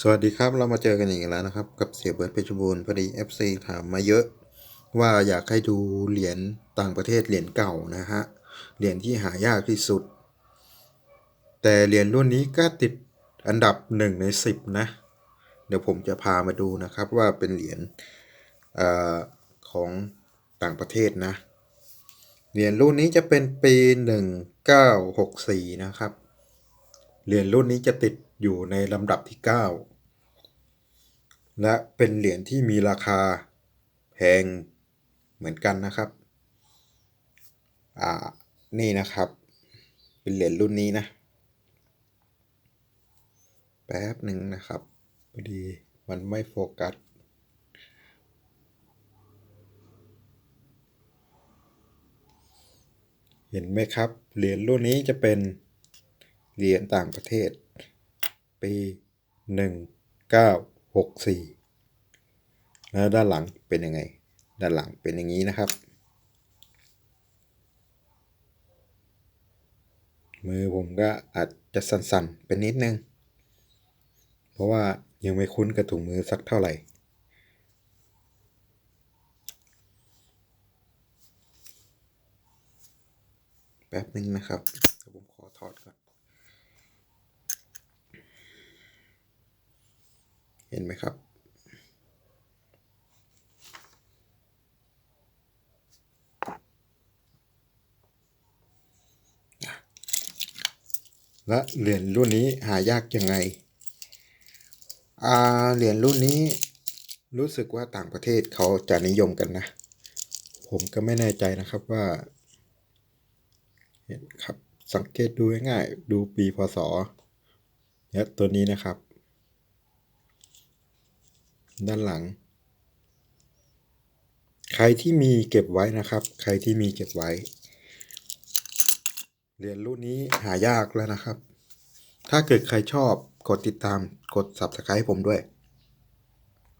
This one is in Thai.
สวัสดีครับเรามาเจอกันอีกแล้วนะครับ กับเสียเบิร์ดเพชรบูรณ์พอดี FC ถามมาเยอะ ว่าอยากให้ดูเหรียญต่างประเทศเหรียญเก่านะฮะเหรียญที่หายากที่สุด แต่เหรียญรุ่นนี้ก็ติดอันดับหนึ่งในสิบนะ เดี๋ยวผมจะพามาดูนะครับว่าเป็นเหรียญอของต่างประเทศนะ เหรียญรุ่นนี้จะเป็นปี 1964 นะครับเหรียญรุ่นนี้จะติด อยู่ในลำดับที่ 9 และเป็นเหรียญที่มีราคาแพงเหมือนกันนะครับ อ่า นี่นะครับ เป็นเหรียญรุ่นนี้นะ แป๊บหนึ่งนะครับพอดีมันไม่โฟกัสเห็นไหมครับ เหรียญรุ่นนี้จะเป็นเหรียญต่างประเทศ ปีหนึ่งเก้าหกสี่แล้วด้านหลังเป็นยังไง ด้านหลังเป็นอย่างนี้นะครับ มือผมก็อาจจะสั่นๆเป็นนิดนึง เพราะว่ายังไม่คุ้นกับถุงมือสักเท่าไหร่แป๊บนึงนะครับ ผมขอถอดก่อน เห็นไหมครับ และเหรียญรุ่นนี้หายากยังไงเหรียญรุ่นนี้รู้สึกว่าต่างประเทศเขาจะนิยมกันนะ ผมก็ไม่แน่ใจนะครับว่าเห็นครับสังเกตดูง่ายๆดูปีพศและตัวนี้นะครับ ด้านหลัง ใครที่มีเก็บไว้นะครับ ใครที่มีเก็บไว้ เหรียญรุ่นนี้หายากแล้วนะครับ ถ้าเกิดใครชอบกดติดตามกด subscribe ให้ผมด้วย